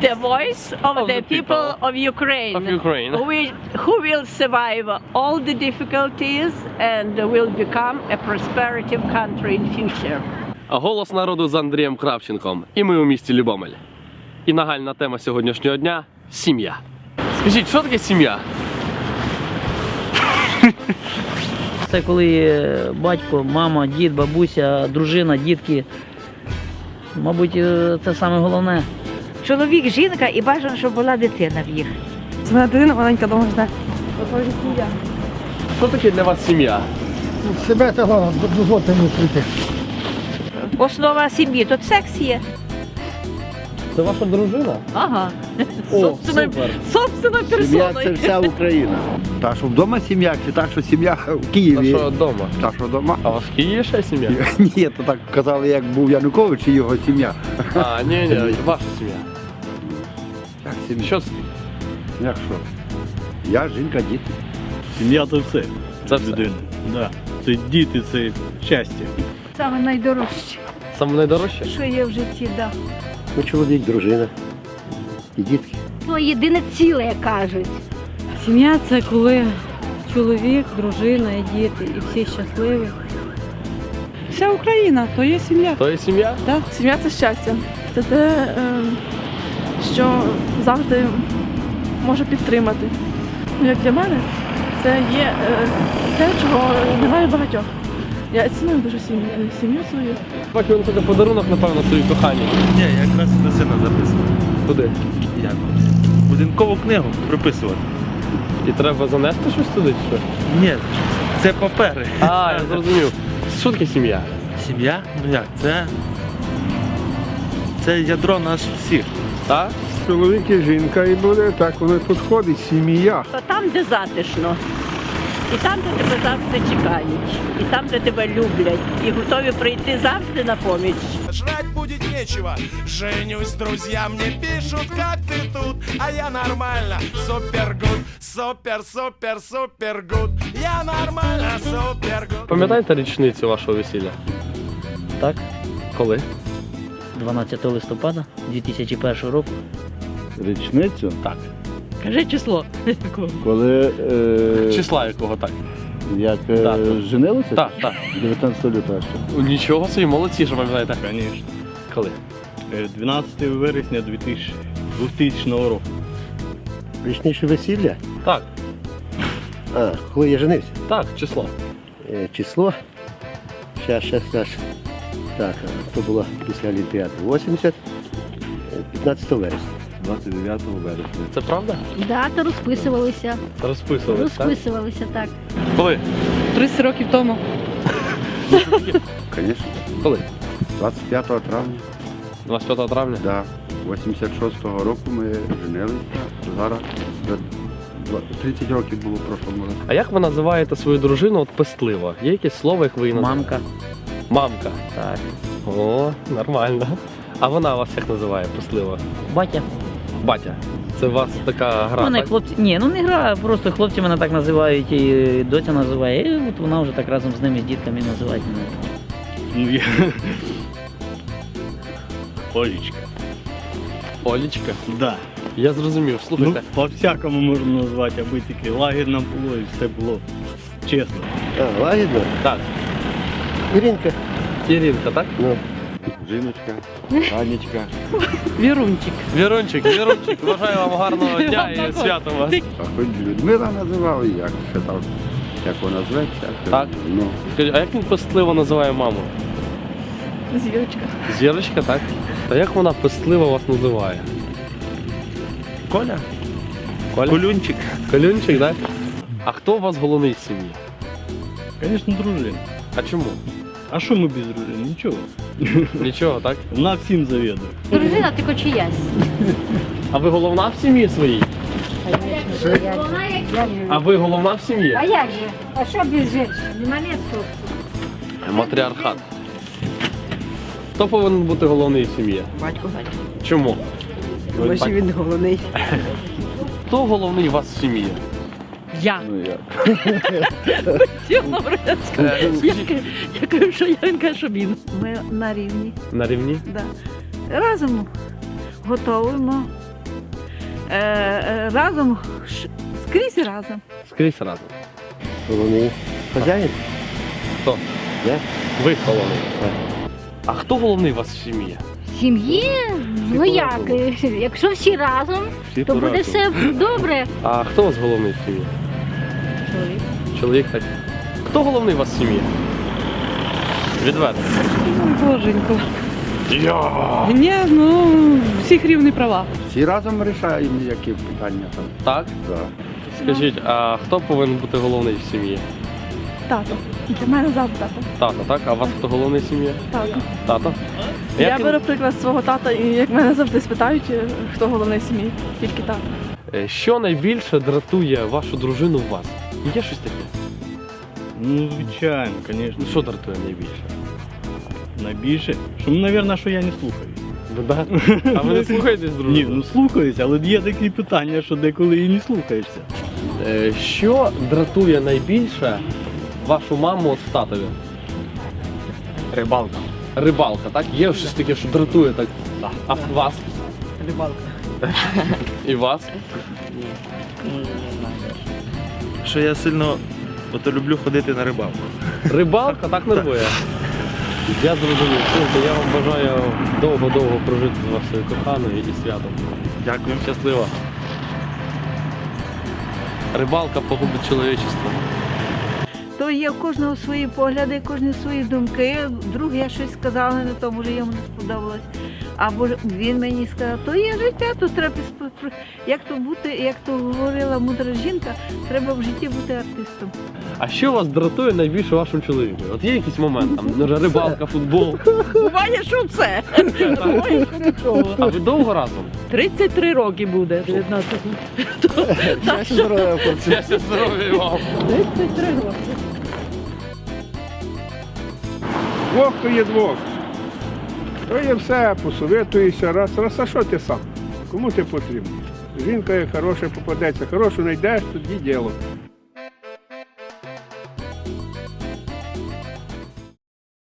the voice of, Of the, the people, people of Ukraine, of Ukraine. Who, will, who will survive all the difficulties and will become a prosperity country in future. Голос народу з Андрієм Кравченком. І ми у місті Любомель. І нагальна тема сьогоднішнього дня сім'я. Скажіть, що таке сім'я? Це коли е, батько, мама, дід, бабуся, дружина, дітки. Мабуть, е, це саме головне. Чоловік, жінка і бажано, щоб була дитина в їх. Це моя дитина маленька дома жде. Що таке для вас сім'я? Себе того дозвольте мені прийти. Основа сім'ї тут секс є. Це ваша дружина? Ага. О, Собственною, супер. собственною Сім'я це персоною. вся Україна. Та що вдома сім'я, чи так, що сім'я в Та Києві? що вдома? Та що вдома? А у вас в Києві ще сім'я? Ні, то так казали, як був Янукович і його сім'я. А, ні, ні, ваша сім'я. Як сім'я? Що? Як що? Я, жінка, діти. Сім'я це все Це все. людини. Да. Це діти, це щастя. Саме найдорожче, Саме найдорожче? що є в житті, да. Ну, чоловік, дружина і дітки. Ну, єдине ціле, як кажуть. Сім'я це коли чоловік, дружина і діти, і всі щасливі. Вся Україна, то є сім'я. То є сім'я? Сім'я це щастя. Це те, е, що завжди може підтримати. Ну, як для мене, це є е, те, чого немає багатьох. Я ціную дуже сім'ю, сім'ю свою. Бачу, він туди подарунок, напевно, своїй коханій. Ні, якраз до сина записував. Туди. Як? Будинкову книгу приписувати. І треба занести щось туди чи що? Ні, це папери. А, я зрозумів. Що таке сім'я? Сім'я? Ну як? Це. Це ядро нас всіх. Так? Чоловік і жінка і буде, так воно тут ходить, сім'я. Там, де затишно, і там, де тебе завжди чекають, і там, де тебе люблять, і готові прийти завжди на поміч. Жрать будет нечего. Женюсь, друзья мне пишут, как ты тут, а я нормально, супер гуд, супер, супер, супер гуд. Я нормально, супер гуд. Пам'ятаєте річницю вашого весілля? Так, Коли? 12 листопада 2001 року. Річницю? Так. Кажи число. Коли е, Числа якого так? як е, Дату. женилися? Так, так. 19 лютого ще. Нічого собі, молодці, що пам'ятаєте. Звісно. Коли? Е, 12 вересня 2000, 2000 року. Річніше весілля? Так, А, коли я женився? так, число. Е, число. Щас, щас, щас. Так, то було після Олімпіади. 80, е, 15 вересня. 29 вересня. Це правда? Да, то розписувалися. Розписували, так? Розписувалися так. Коли? 30 років тому. Звісно. Коли? 25 травня, 25 травня? да. 86-го року ми женилися. Зараз 30 років було в прошлому році. А як ви називаєте свою дружину от пестливо? Є якесь слово, як ви її називаєте? Мамка. Мамка. Так. О, нормально. А вона вас як називає пестливо? Батя. Батя. Це у вас така гра. Мене так? хлопці. Ні, ну не гра, просто хлопці мене так називають, і доця називає. І от вона вже так разом з ними, з дітками називає мене. Ну. Олічка. Олічка. Да. Я зрозумів. Ну, по-всякому можна назвати, аби тільки лагідно було і все було чесно. А, лагідно? Так, Іринка. Іринка, так? Ну. Жіночка, Анечка. Вірунчик. Вірончик, Вірончик, бажаю вам гарного дня і свято вас. А хоч Людмила називали, як ще там, як вона зветься. Так. Ну, Скажіть, а як він пестливо називає маму? Зірочка. Зірочка, так? Та як вона пестливо вас називає? Коля? Коля? Колюнчик. Колюнчик, так? А хто у вас головний в сім'ї? Звісно, дружина. А чому? А що ми без дружини? Нічого. Нічого, так? Вона всім завідує. Дружина тільки чиясь. А ви головна в сім'ї своїй? А ви головна в сім'ї? А як же? А що без жінки? Нема нет хлопців. Матріархат. Хто повинен бути головний в сім'ї? Батько. Чому? Тому що він головний. Хто головний у вас в сім'ї? Я. ну як. Я кажу, що я він каже, що він. Ми на рівні. На рівні? Да. Разом готуємо, Е, е, разом, ш- скрізь разом. Скрізь разом. Головний хазяїн. Хто? Я. Ви головний. А хто головний у вас в сім'ї? В сім'ї, ну як, якщо всі разом, Всі то буде все добре. А хто у вас головний в сім'ї? Чоловік. Чоловік так. Хто головний у вас в сім'ї? Відверто. Боженько. Ні, ну всіх рівні права. Всі разом вирішаємо, які питання там. Так? Да. Скажіть, а хто повинен бути головний в сім'ї? Тато. Для мене завжди тато. Тато, так? А у вас хто головний в сім'ї? Тато. Тато? Я Як він- беру приклад з свого тата, і як мене завжди спитають, е, хто головний в сім'ї, тільки тато. Е, Що найбільше дратує вашу дружину в вас? Є щось таке? Ну, звичайно, звісно. Ну, Що дратує найбільше? Найбільше. Що, ну, мабуть, що я не слухаю. Да? А ви не слухаєтесь дружину? Ні, ну слухаюся, але є такі питання, що деколи і не слухаєшся. Е, Що дратує найбільше вашу маму от в татові? Рибалка. Рибалка, так? Є щось таке, що дратує так. А вас? Рибалка. І вас? Що я сильно ото люблю ходити на рибалку. Рибалка так нервує. Я зрозумів. Слухайте, я вам бажаю довго-довго прожити з вашою коханою і святом. Дякую. Щасливо. Рибалка погубить чоловічество. То є у кожного свої погляди, кожні свої думки. Друг я щось сказала не то, може йому не сподобалось. Або він мені сказав, то є життя, то треба як то бути, як то говорила мудра жінка, треба в житті бути артистом. А що вас дратує найбільше вашому чоловіку? От є якийсь момент, там, може, рибалка, футбол. Буває, що нічого. А ви довго разом? 33 роки буде. 19. Щастя, здоров'я. Щастя, здоров'я вам. 33 роки. Двох то є двох. То є все, посоветуєшся, раз, раз, а що ти сам? Кому ти потрібен? Жінка хороша, попадеться, хорошу знайдеш, тоді діло.